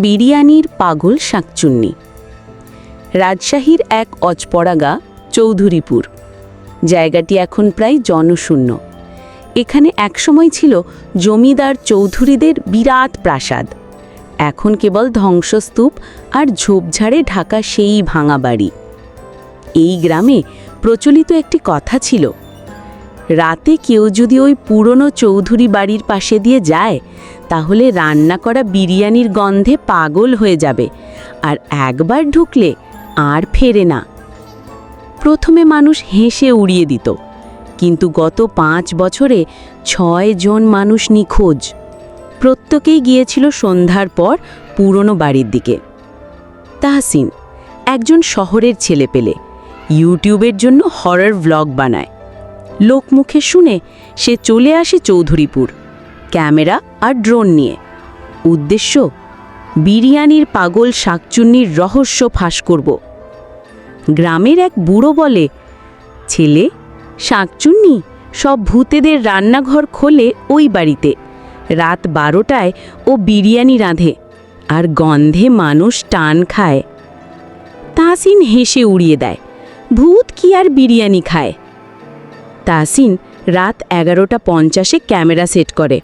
বিরিয়ানির পাগল শাকচুন্নি। রাজশাহীর এক অজপড়াগা চৌধুরীপুর। জায়গাটি এখন প্রায় জনশূন্য। এখানে একসময় ছিল জমিদার চৌধুরীদের বিরাট প্রাসাদ। এখন কেবল ধ্বংসস্তূপ আর ঝোপঝাড়ে ঢাকা সেই ভাঙা বাড়ি। এই গ্রামে প্রচলিত একটি কথা ছিল রাতে কেউ যদি ওই পুরনো চৌধুরী বাড়ির পাশে দিয়ে যায়, তাহলে রান্না করা বিরিয়ানির গন্ধে পাগল হয়ে যাবে। আর একবার ঢুকলে আর ফেরে না। প্রথমে মানুষ হেসে উড়িয়ে দিত, কিন্তু গত পাঁচ বছরে ছয় জন মানুষ নিখোঁজ। প্রত্যেকেই গিয়েছিল সন্ধ্যার পর পুরনো বাড়ির দিকে। তাহসিন, একজন শহরের ছেলে পেলে, ইউটিউবের জন্য হরর ভ্লগ বানায়। লোকমুখে শুনে সে চলে আসে চৌধুরীপুর। ক্যামেরা আর ড্রোন নিয়ে। উদ্দেশ্য, বিরিয়ানির পাগল শাকচুন্নির রহস্য ফাঁস করব। গ্রামের এক বুড়ো বলে, ছেলে, শাকচুন্নি সব ভূতেদের রান্নাঘর খোলে ওই বাড়িতে। রাত বারোটায় ও বিরিয়ানি রাঁধে আর গন্ধে মানুষ টান খায়। তাসিন হেসে উড়িয়ে দেয়, ভূত কি আর বিরিয়ানি খায়? তাসিন রাত এগারোটা পঞ্চাশে ক্যামেরা সেট করে।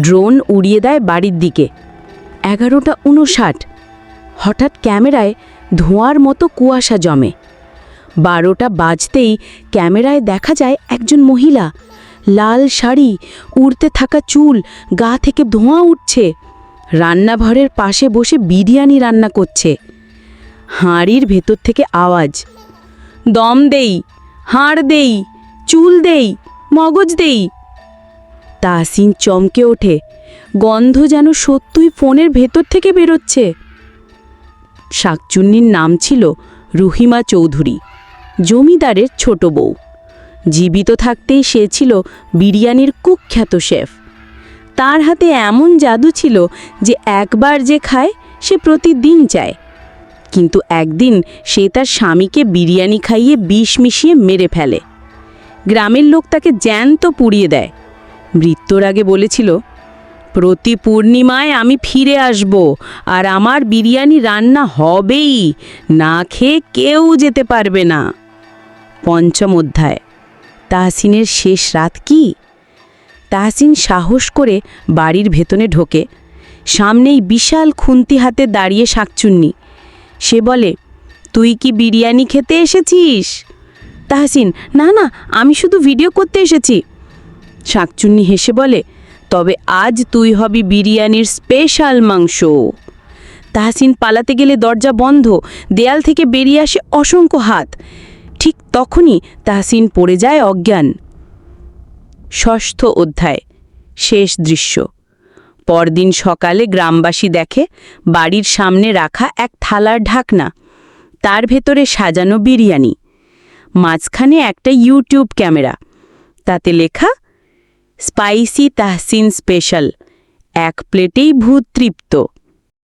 ড্রোন উড়িয়ে দেয় বাড়ির দিকে। এগারোটা উনষাট হঠাৎ ক্যামেরায় ধোঁয়ার মতো কুয়াশা জমে। বারোটা বাজতেই ক্যামেরায় দেখা যায় একজন মহিলা। লাল শাড়ি, উড়তে থাকা চুল, গা থেকে ধোঁয়া উঠছে। রান্নাঘরের পাশে বসে বিরিয়ানি রান্না করছে। হাঁড়ির ভেতর থেকে আওয়াজ। দম দেই, হাড় দেই চুল দেই, মগজ দেই। তাসিন চমকে ওঠে। গন্ধ যেন সত্যই ফোনের ভেতর থেকে বেরোচ্ছে। শাকচুন্নির নাম ছিল রুহিমা চৌধুরী, জমিদারের ছোট বউ। জীবিত থাকতেই সে ছিল বিরিয়ানির কুখ্যাত শেফ। তার হাতে এমন জাদু ছিল যে একবার যে খায়, সে প্রতিদিন চায়। কিন্তু একদিন সে তার স্বামীকে বিরিয়ানি খাইয়ে বিষ মিশিয়ে মেরে ফেলে। গ্রামের লোক তাকে জ্যান্ত পুড়িয়ে দেয়। মৃত্যুর আগে বলেছিল, প্রতি পূর্ণিমায় আমি ফিরে আসব আর আমার বিরিয়ানি রান্না হবেই, না খেয়ে কেউ যেতে পারবে না। পঞ্চম অধ্যায়, তাহসিনের শেষ রাত কি? তাহসিন সাহস করে বাড়ির ভেতনে ঢোকে। সামনেই বিশাল খুন্তি হাতে দাঁড়িয়ে শাকচুন্নি। সে বলে, তুই কি বিরিয়ানি খেতে এসেছিস? তাহসিন, না না, আমি শুধু ভিডিও করতে এসেছি। শাকচুন্নি হেসে বলে, তবে আজ তুই হবি বিরিয়ানির স্পেশাল মাংস। তাহসিন পালাতে গেলে দরজা বন্ধ, দেয়াল থেকে বেরিয়ে আসে অসংখ্য হাত। ঠিক তখনই তাহসিন পড়ে যায় অজ্ঞান। ষষ্ঠ অধ্যায়, শেষ দৃশ্য। পরদিন সকালে গ্রামবাসী দেখে বাড়ির সামনে রাখা এক থালার ঢাকনা। তার ভেতরে সাজানো বিরিয়ানি। মাঝখানে একটা ইউটিউব ক্যামেরা। তাতে লেখা স্পাইসি তাহসিন স্পেশাল। এক প্লেটেই ভূত তৃপ্ত।